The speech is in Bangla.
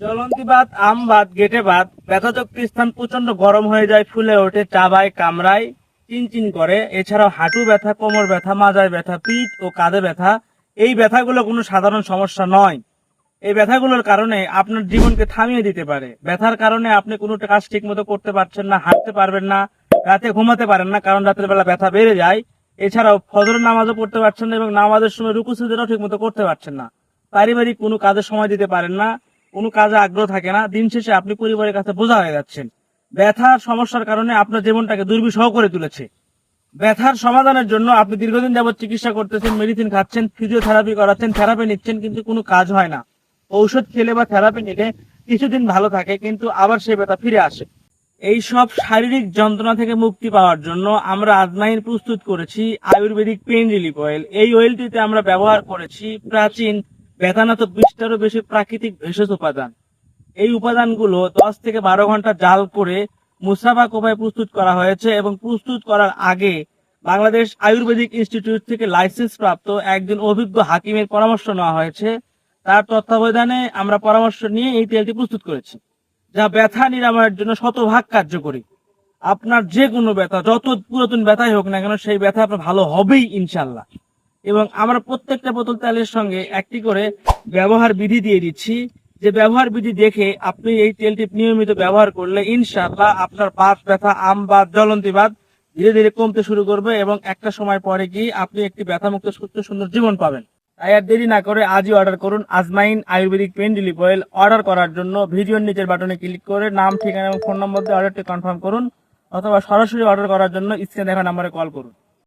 জ্বলন্তি ভাত আম ভাত গেটে ভাত ব্যথাযুক্ত স্থান প্রচণ্ড গরম হয়ে যায়, ফুলে ওঠে চাবায় কামড়ায়, চিনচিন করে। এছাড়াও হাঁটু ব্যথা, কোমর ব্যথা, মাজায় ব্যথা, পিঠ ও কাঁধে ব্যথা, এই ব্যথাগুলো কোনো সাধারণ সমস্যা নয়। এই ব্যথাগুলোর কারণে আপনার জীবনকে থামিয়ে দিতে পারে। ব্যথার কারণে আপনি কোনো কাজ ঠিক মতো করতে পারছেন না, হাঁটতে পারবেন না, রাতে ঘুমাতে পারেন না, কারণ রাতের বেলা ব্যথা বেড়ে যায়। এছাড়াও ফজরের নামাজও পড়তে পারছেন না এবং নামাজের সময় রুকু সুজেরাও ঠিক মতো করতে পারছেন না। পারিবারিক কোনো কাজে সময় দিতে পারেন না। কোনো কাজে আগ্রহ থাকে না, দিন শেষে আপনি পরিবারের কাছে বোঝা হয়ে যাচ্ছেন। ব্যথার সমস্যার কারণে আপনার জীবনটাকে দুর্বিষহ করে তুলেছে। ব্যথার সমাধানের জন্য আপনি দীর্ঘদিন যাবত চিকিৎসা করতেছেন মেডিসিন খাচ্ছেন ফিজিওথেরাপি করাচ্ছেন থেরাপি নিচ্ছেন, কিন্তু কোনো কাজ হয় না। ঔষধ খেলে বা থেরাপি নিলে কিছুদিন ভালো থাকে, কিন্তু আবার সেই ব্যথা ফিরে আসে। এই সব শারীরিক যন্ত্রণা থেকে মুক্তি পাওয়ার জন্য আমরা আজমাইন প্রস্তুত করেছি আয়ুর্বেদিক পেন রিলিফ অয়েল। এই অয়েলটিতে আমরা ব্যবহার করেছি প্রাচীন ব্যথানাথক বিশটারও বেশি প্রাকৃতিক ভেষজ উপাদান। এই উপাদানগুলো দশ থেকে বারো ঘণ্টা জাল করে মুসাফা কোপায় প্রস্তুত করা হয়েছে এবং প্রস্তুত করার আগে বাংলাদেশ আয়ুর্বেদিক ইনস্টিটিউট থেকে লাইসেন্স প্রাপ্ত একজন অভিজ্ঞ হাকিমের পরামর্শ নেওয়া হয়েছে। তার তত্ত্বাবধানে আমরা পরামর্শ নিয়ে এই তেলটি প্রস্তুত করেছি, যা ব্যথা নিরাময়ের জন্য শতভাগ কার্যকরী। আপনার যে কোনো ব্যথা, যত পুরাতন ব্যথাই হোক না কেন, সেই ব্যথা আপনার ভালো হবেই ইনশাল্লাহ এবং আমরা প্রত্যেকটা বোতল তেলের সঙ্গে একটি করে ব্যবহার বিধি দিয়ে দিচ্ছি। যে ব্যবহার বিধি দেখে আপনি এই তেলটি নিয়মিত ব্যবহার করলে ইনশাআল্লাহ আপনার বাত ব্যথা, আম বাত, জ্বলন্তি বাত ধীরে ধীরে কমতে শুরু করবে এবং একটা সময় পরে গিয়ে আপনি একটি ব্যথামুক্ত সুস্থ সুন্দর জীবন পাবেন। তাই আর দেরি না করে আজই অর্ডার করুন Azmain Ayurvedic pain relief oil order করার জন্য। ভিডিওর নিচের বাটনে ক্লিক করে নাম, ঠিকানা এবং ফোন নম্বর দিয়ে অর্ডারটি কনফার্ম করুন অথবা সরাসরি অর্ডার করার জন্য স্ক্রিনে দেখা নম্বরে কল করুন।